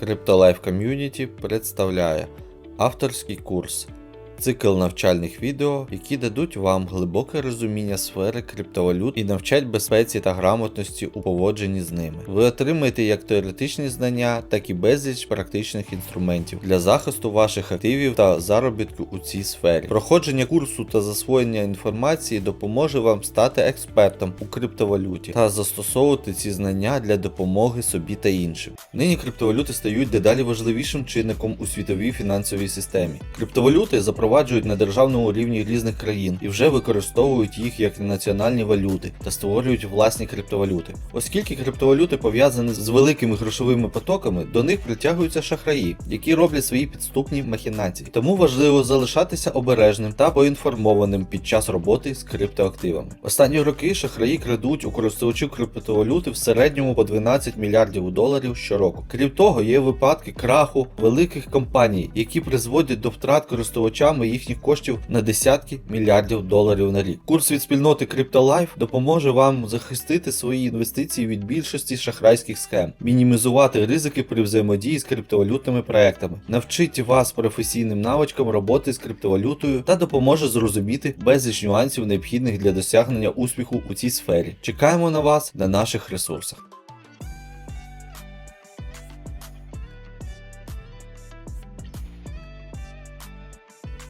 CryptoLife Community представляє авторський курс, цикл навчальних відео, які дадуть вам глибоке розуміння сфери криптовалют і навчать безпеці та грамотності у поводженні з ними. Ви отримаєте як теоретичні знання, так і безліч практичних інструментів для захисту ваших активів та заробітку у цій сфері. Проходження курсу та засвоєння інформації допоможе вам стати експертом у криптовалюті та застосовувати ці знання для допомоги собі та іншим. Нині криптовалюти стають дедалі важливішим чинником у світовій фінансовій системі. Криптовалюти запроваджують на державному рівні різних країн і вже використовують їх як національні валюти та створюють власні криптовалюти. Оскільки криптовалюти пов'язані з великими грошовими потоками, до них притягуються шахраї, які роблять свої підступні махінації. Тому важливо залишатися обережним та поінформованим під час роботи з криптоактивами. Останні роки шахраї крадуть у користувачів криптовалюти в середньому по 12 мільярдів доларів щороку. Крім того, є випадки краху великих компаній, які призводять до втрат користувачами їхніх коштів на десятки мільярдів доларів на рік. Курс від спільноти CryptoLife допоможе вам захистити свої інвестиції від більшості шахрайських схем, мінімізувати ризики при взаємодії з криптовалютними проектами, навчить вас професійним навичкам роботи з криптовалютою та допоможе зрозуміти безліч нюансів, необхідних для досягнення успіху у цій сфері. Чекаємо на вас на наших ресурсах.